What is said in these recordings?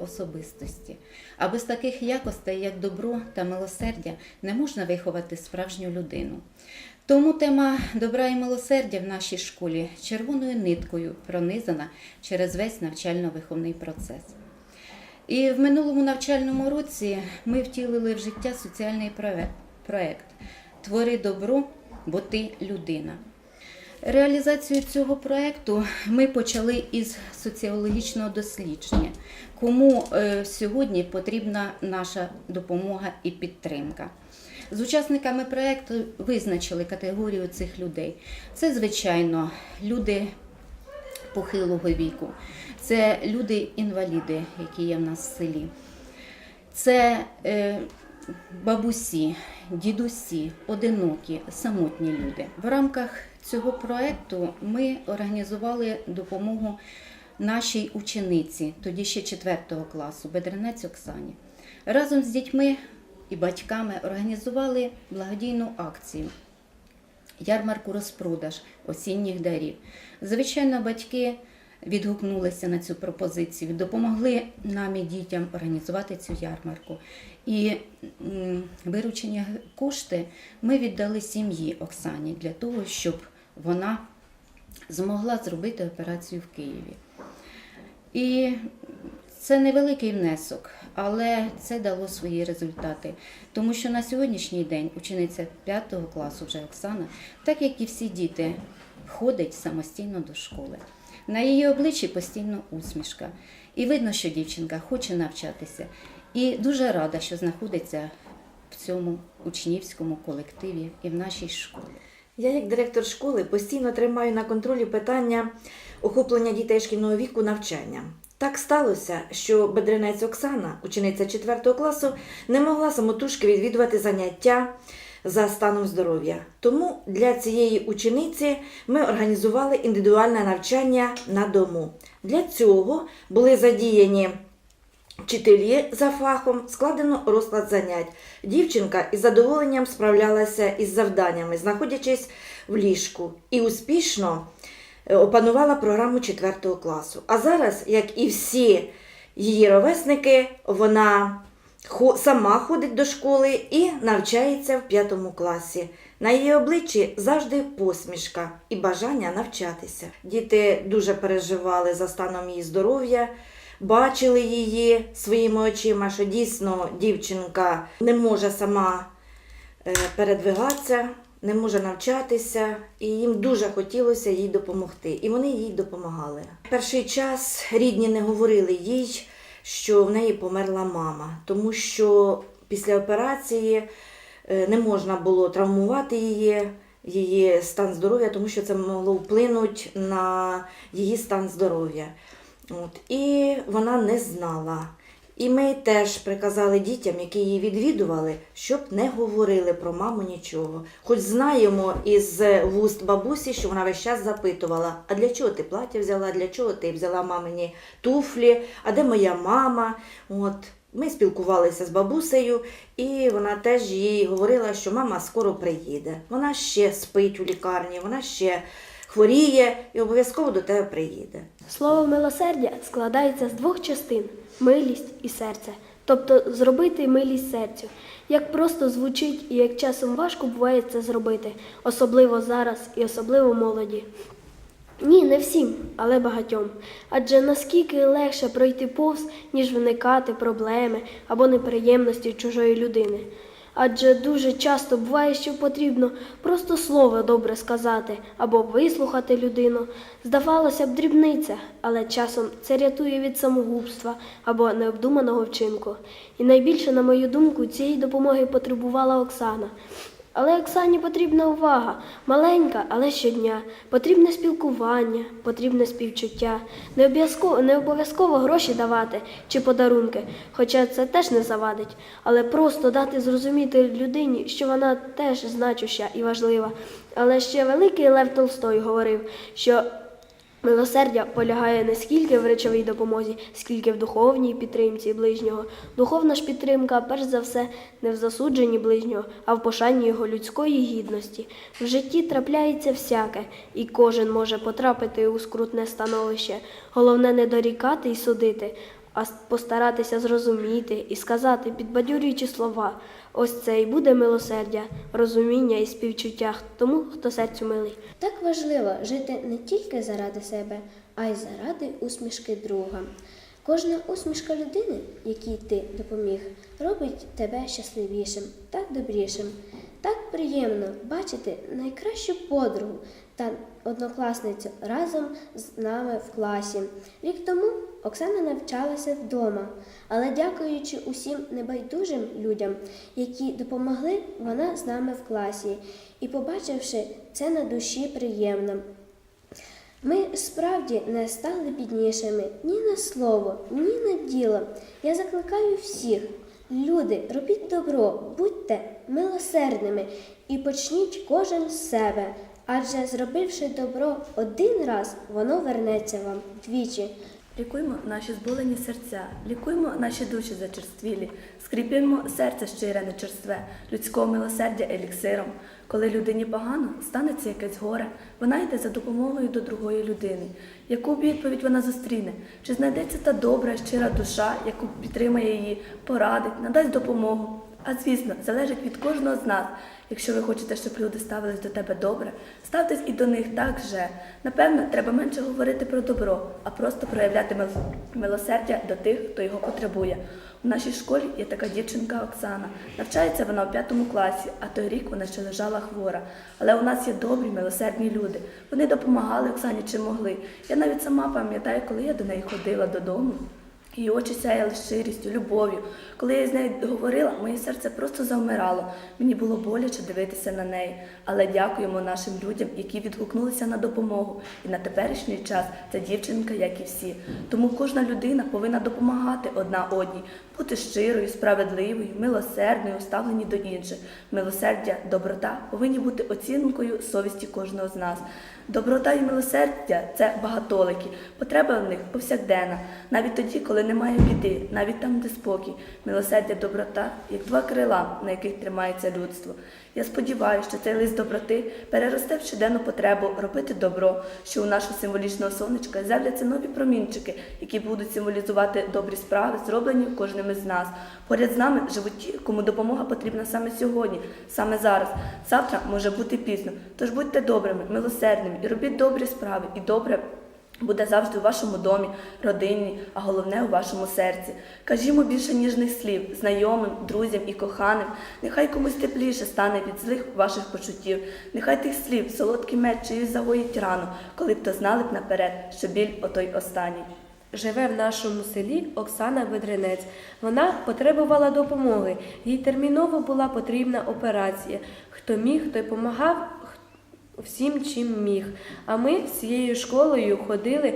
особистості. А без таких якостей, як добро та милосердя, не можна виховати справжню людину. Тому тема добра і милосердя в нашій школі червоною ниткою пронизана через весь навчально-виховний процес. І в минулому навчальному році ми втілили в життя соціальний проект Твори добро, бо ти людина. Реалізацію цього проекту ми почали із соціологічного дослідження, кому е, сьогодні потрібна наша допомога і підтримка. З учасниками проекту визначили категорію цих людей. Це, звичайно, люди похилого віку, це люди-інваліди, які є в нас в селі. Це е, бабусі, дідусі, одинокі, самотні люди. В рамках цього проекту ми організували допомогу нашій учениці, тоді ще 4 класу, Бедренець Оксані. Разом з дітьми і батьками організували благодійну акцію ярмарку розпродаж осінніх дарів. Звичайно, батьки відгукнулися на цю пропозицію, допомогли нам і дітям організувати цю ярмарку. І виручені кошти ми віддали сім'ї Оксані для того, щоб вона змогла зробити операцію в Києві. І це невеликий внесок, але це дало свої результати. Тому що на сьогоднішній день учениця 5 класу, вже Оксана, так як і всі діти, ходить самостійно до школи. На її обличчі постійно усмішка. І видно, що дівчинка хоче навчатися. І дуже рада, що знаходиться в цьому учнівському колективі і в нашій школі. Я, як директор школи, постійно тримаю на контролі питання охоплення дітей шкільного віку навчанням. Так сталося, що бедренець Оксана, учениця 4 класу, не могла самотужки відвідувати заняття за станом здоров'я. Тому для цієї учениці ми організували індивідуальне навчання на дому. Для цього були задіяні Вчителі за фахом складено розклад занять. Дівчинка із задоволенням справлялася із завданнями, знаходячись в ліжку, і успішно е, опанувала програму 4 класу. А зараз, як і всі її ровесники, вона сама ходить до школи і навчається в 5 класі. На її обличчі завжди посмішка і бажання навчатися. Діти дуже переживали за станом її здоров'я бачили її своїми очима, що дійсно дівчинка не може сама е, передвигатися, не може навчатися, і їм дуже хотілося їй допомогти. І вони їй допомагали. Перший час рідні не говорили їй, що в неї померла мама, тому що після операції е, не можна було травмувати її. Її стан здоров'я, тому що це могло вплинути на її стан здоров'я. От, і вона не знала. І ми теж приказали дітям, які її відвідували, щоб не говорили про маму нічого. Хоч знаємо із вуст бабусі, що вона весь час запитувала: а для чого ти плаття взяла, для чого ти взяла мамині туфлі, а де моя мама? От. Ми спілкувалися з бабусею, і вона теж їй говорила, що мама скоро приїде. Вона ще спить у лікарні, вона ще хворіє і обов'язково до тебе приїде. Слово милосердя складається з двох частин милість і серце. Тобто зробити милість серцю. Як просто звучить і як часом важко буває це зробити, особливо зараз і особливо молоді. Ні, не всім, але багатьом. Адже наскільки легше пройти повз, ніж виникати проблеми або неприємності чужої людини. Адже дуже часто буває, що потрібно просто слово добре сказати або вислухати людину. Здавалося б, дрібниця, але часом це рятує від самогубства або необдуманого вчинку. І найбільше, на мою думку, цієї допомоги потребувала Оксана. Але Оксані потрібна увага, маленька, але щодня. Потрібне спілкування, потрібне співчуття. Не обов'язково, не обов'язково гроші давати чи подарунки, хоча це теж не завадить, але просто дати зрозуміти людині, що вона теж значуща і важлива. Але ще великий Лев Толстой говорив, що Милосердя полягає не скільки в речовій допомозі, скільки в духовній підтримці ближнього. Духовна ж підтримка, перш за все, не в засудженні ближнього, а в пошанні його людської гідності. В житті трапляється всяке, і кожен може потрапити у скрутне становище. Головне не дорікати і судити, а постаратися зрозуміти і сказати підбадьорюючі слова. Ось це і буде милосердя, розуміння і співчуття тому, хто серцю милий. Так важливо жити не тільки заради себе, а й заради усмішки друга. Кожна усмішка людини, якій ти допоміг, робить тебе щасливішим та добрішим. Приємно бачити найкращу подругу та однокласницю разом з нами в класі. Рік тому Оксана навчалася вдома, але дякуючи усім небайдужим людям, які допомогли, вона з нами в класі. І побачивши це на душі приємно. Ми справді не стали біднішими ні на слово, ні на діло. Я закликаю всіх. Люди, робіть добро, будьте милосердними і почніть кожен з себе. Адже зробивши добро один раз, воно вернеться вам двічі. Лікуймо наші зболені серця, лікуймо наші душі зачерствілі, скріпімо серце щире нечерстве, людського милосердя еліксиром. Коли людині погано, станеться якесь горе, вона йде за допомогою до другої людини. Яку відповідь вона зустріне? Чи знайдеться та добра, щира душа, яку підтримає її, порадить, надасть допомогу? А звісно, залежить від кожного з нас. Якщо ви хочете, щоб люди ставились до тебе добре, ставтесь і до них так же. Напевно, треба менше говорити про добро, а просто проявляти мил- милосердя до тих, хто його потребує. У нашій школі є така дівчинка Оксана. Навчається вона у п'ятому класі, а той рік вона ще лежала хвора. Але у нас є добрі, милосердні люди. Вони допомагали Оксані чим могли. Я навіть сама пам'ятаю, коли я до неї ходила додому. Її очі сяяли щирістю, любов'ю. Коли я з нею говорила, моє серце просто завмирало. Мені було боляче дивитися на неї. Але дякуємо нашим людям, які відгукнулися на допомогу. І на теперішній час ця дівчинка, як і всі. Тому кожна людина повинна допомагати одна одній, бути щирою, справедливою, милосердною, у ставленні до інших. Милосердя, доброта повинні бути оцінкою совісті кожного з нас. Доброта і милосердя це багатолики. Потреба в них повсякденна, навіть тоді, коли немає біди, навіть там, де спокій. Милосердя, доброта, як два крила, на яких тримається людство. Я сподіваюся, що цей лист доброти переросте в щоденну потребу робити добро, що у нашого символічного сонечка з'являться нові промінчики, які будуть символізувати добрі справи, зроблені кожним із нас. Поряд з нами живуть ті, кому допомога потрібна саме сьогодні, саме зараз. Завтра може бути пізно. Тож будьте добрими, милосердними і робіть добрі справи, і добре буде завжди у вашому домі, родині, а головне у вашому серці. Кажімо більше ніжних слів знайомим, друзям і коханим. Нехай комусь тепліше стане від злих ваших почуттів. Нехай тих слів солодкий меч чиюсь загоїть рану, коли б то знали б наперед, що біль отой останній. Живе в нашому селі Оксана Бедренець. Вона потребувала допомоги. Їй терміново була потрібна операція. Хто міг, той допомагав всім, чим міг. А ми всією школою ходили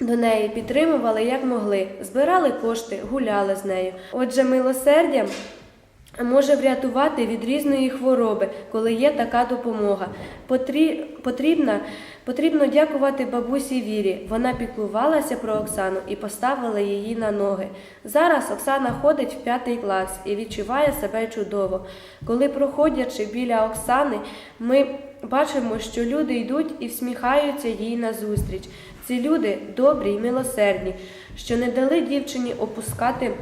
до неї, підтримували як могли, збирали кошти, гуляли з нею. Отже, милосердя може врятувати від різної хвороби, коли є така допомога. Потрі... Потрібно, потрібно дякувати бабусі Вірі. Вона піклувалася про Оксану і поставила її на ноги. Зараз Оксана ходить в п'ятий клас і відчуває себе чудово. Коли проходячи біля Оксани, ми бачимо, що люди йдуть і всміхаються їй назустріч. Ці люди добрі й милосердні, що не дали дівчині опускати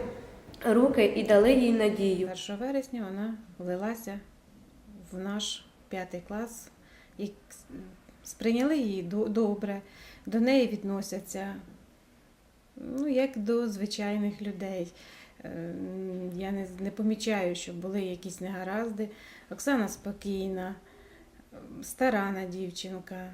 руки і дали їй надію. 1 вересня вона влилася в наш п'ятий клас і сприйняли її до- добре, до неї відносяться ну, як до звичайних людей. Е, Я не, не помічаю, що були якісь негаразди. Оксана спокійна, старана дівчинка.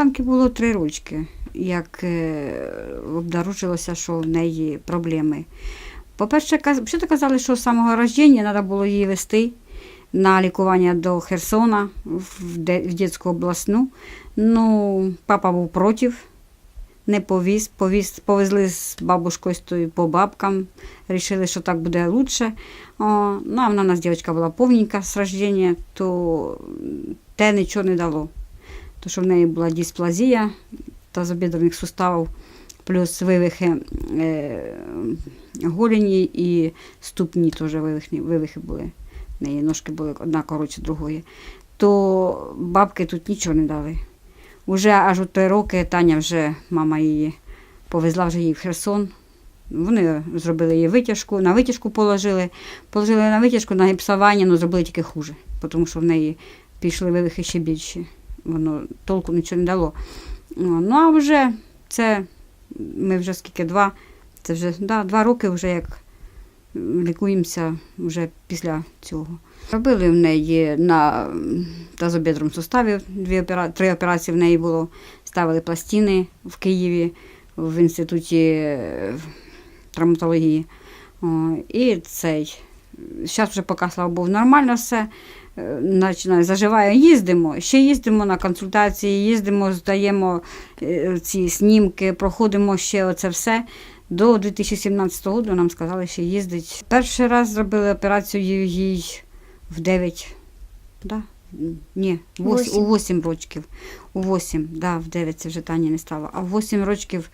Оксанки було три рочки, як е, обнаружилося, що в неї проблеми. По-перше, що казали, що з самого рождення треба було її вести на лікування до Херсона в, дитячу обласну. Ну, папа був проти, не повіз, повіз, повезли з бабушкою по бабкам, вирішили, що так буде краще. Ну, а вона у нас дівчинка була повненька з рождення, то те нічого не дало. То, що в неї була дисплазія тазобідрених суставів, плюс вивихи е, голені і ступні теж вивихи, вивихи були. В неї ножки були одна коротше другої. То бабки тут нічого не дали. Уже аж у три роки Таня вже, мама її, повезла вже її в Херсон. Вони зробили її витяжку, на витяжку положили. Положили на витяжку, на гіпсування, але зробили тільки хуже, тому що в неї пішли вивихи ще більші. Воно толку нічого не дало. Ну а вже це ми вже скільки два, це вже да, два роки вже як лікуємося вже після цього. Робили в неї на м, тазобідрому суставі дві опера... три операції в неї було. Ставили пластини в Києві в інституті травматології. І цей. Зараз вже поки, слава Богу, нормально все. Е, Починає, заживає, їздимо, ще їздимо на консультації, їздимо, здаємо е, ці снімки, проходимо ще оце все. До 2017 року нам сказали, що їздить. Перший раз зробили операцію їй в 9, да? Ні, вось- у 8 років. У 8, да, в 9 це вже Тані не стало. А в 8 років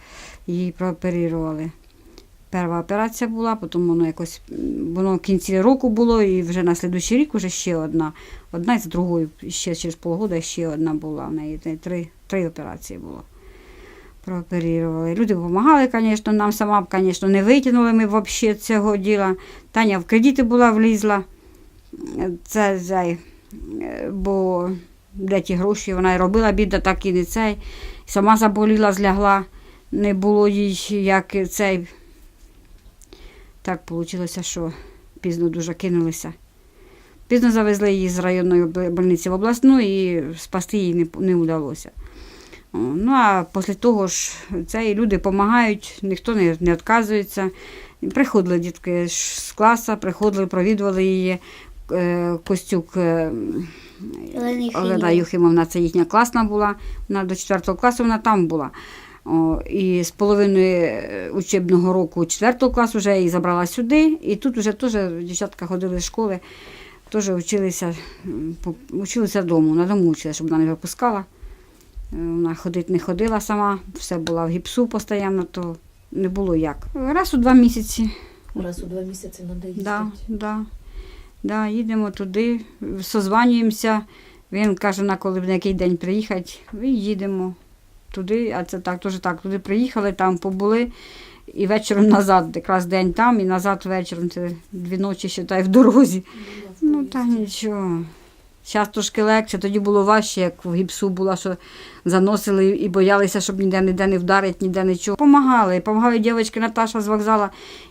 її прооперували. Перша операція була, потім воно якось воно в кінці року було, і вже на слідуючий рік вже ще одна. Одна і з другою, ще через полгода ще одна була. В неї три, три операції було. Прооперували. Люди допомагали, звісно, нам сама звісно, не витягнули ми взагалі цього діла. Таня в кредити була влізла. Це зай, е, бо де ті гроші вона і робила біда, так і не цей. Сама заболіла, злягла, не було їй як цей. Так вийшло, що пізно дуже кинулися. Пізно завезли її з районної больниці в обласну і спасти її не, не вдалося. Ну а після того ж це і люди допомагають, ніхто не, не відказується. Приходили дітки з класу, приходили, провідували її. Е, Костюк е, Олена Юхимовна, це їхня класна була. Вона до 4 класу вона там була. О, і з половини е, учебного року 4 класу вже її забрала сюди. І тут вже теж дівчатка ходили з школи, теж вчилися, вчилися дому, на дому вчилися, щоб вона не випускала. Е, Вона ходити не ходила сама, все була в гіпсу постійно, то не було як. Раз у два місяці. Раз у два місяці треба їздити. Да, да, да, їдемо туди, созванюємося. Він каже, на коли на який день приїхати, і їдемо туди, а це так, теж так, туди приїхали, там побули. І вечором назад, якраз день там, і назад вечором, це дві ночі, та й в дорозі. Ну, та нічого. Зараз трошки легше, тоді було важче, як в гіпсу була, що заносили і боялися, щоб ніде ніде не вдарить, ніде нічого. Помагали. Помагали дівчатки Наташа з вокзалу.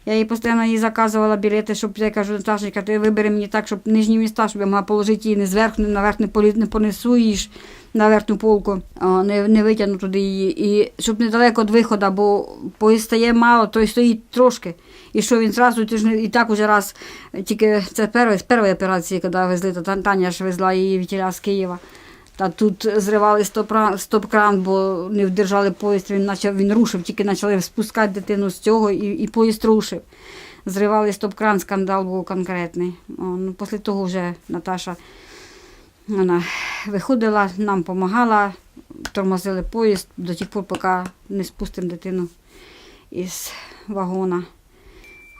Я їй постійно їй заказувала білети, щоб я кажу, Наташенька, ти вибери мені так, щоб нижні міста, щоб я могла положити її не зверху, не наверх не, полі, не понесу її ж на верхню полку, не, не витягну туди її. І щоб недалеко від виходу, бо поїзд стає мало, то й стоїть трошки. І що він зразу, ти ж і так уже раз, тільки це першої, з першої операції, коли везли, то Тан- Таня ж везла її вітіля з Києва. Та тут зривали стоп-кран, бо не вдержали поїзд, він, почав, він рушив, тільки почали спускати дитину з цього, і, і поїзд рушив. Зривали стоп-кран, скандал був конкретний. О, ну, після того вже Наташа вона виходила, нам допомагала, тормозили поїзд до тих пор, поки не спустимо дитину із вагона.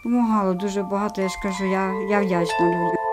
Помагало дуже багато, я ж кажу, я, я вдячна людям.